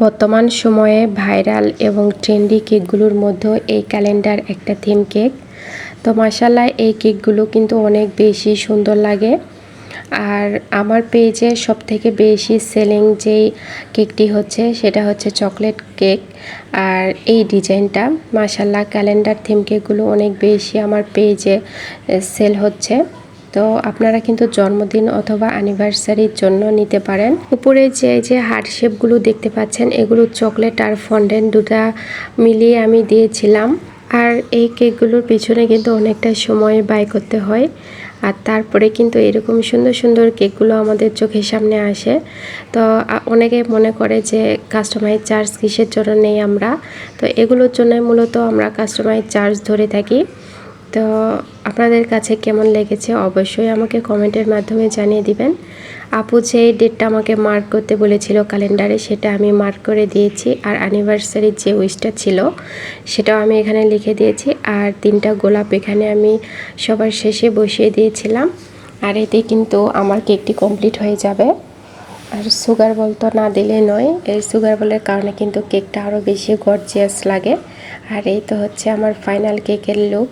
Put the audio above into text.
বর্তমান সময়ে ভাইরাল এবং ট্রেন্ডি কেকগুলোর মধ্যে এই ক্যালেন্ডার একটা থিম কেক। তো মাসাল্লাহ এই কেকগুলো কিন্তু অনেক বেশি সুন্দর লাগে। আর আমার পেজে সব থেকে বেশি সেলিং যেই কেকটি হচ্ছে সেটা হচ্ছে চকলেট কেক। আর এই ডিজাইনটা মাসাল্লাহ ক্যালেন্ডার থিম কেকগুলো অনেক বেশি আমার পেজে সেল হচ্ছে। তো আপনারা কিন্তু জন্মদিন অথবা অ্যানিভার্সারির জন্য নিতে পারেন। উপরে যে যে হার্ট শেপগুলো দেখতে পাচ্ছেন, এগুলো চকলেট আর ফন্ডেন্ট দুটা মিলিয়ে আমি দিয়েছিলাম। আর এই কেকগুলোর পিছনে কিন্তু অনেকটা সময় ব্যয় করতে হয়। আর তারপরে কিন্তু এরকম সুন্দর সুন্দর কেকগুলো আমাদের চোখের সামনে আসে। তো অনেকে মনে করে যে কাস্টমাইজ চার্জ কিসের জন্য নেই আমরা? তো এগুলোর জন্য মূলত আমরা কাস্টমাইজ চার্জ ধরে থাকি। তো আপনাদের কাছে কেমন লেগেছে অবশ্যই আমাকে কমেন্টের মাধ্যমে জানিয়ে দিবেন। আপু যে ডেটটা আমাকে মার্ক করতে বলেছিল ক্যালেন্ডারে সেটা আমি মার্ক করে দিয়েছি আর অ্যানিভার্সারির যে উইশটা ছিল, সেটাও আমি এখানে লিখে দিয়েছি। আর তিনটা গোলাপ এখানে আমি সবার শেষে বসিয়ে দিয়েছিলাম। আর এতে কিন্তু আমার কেকটি কমপ্লিট হয়ে যাবে। আর সুগার বল তো না দিলে নয়, এই সুগার বলের কারণে কিন্তু কেকটা আরও বেশি গর্জিয়াস লাগে। আর এই তো হচ্ছে আমার ফাইনাল কেকের লুক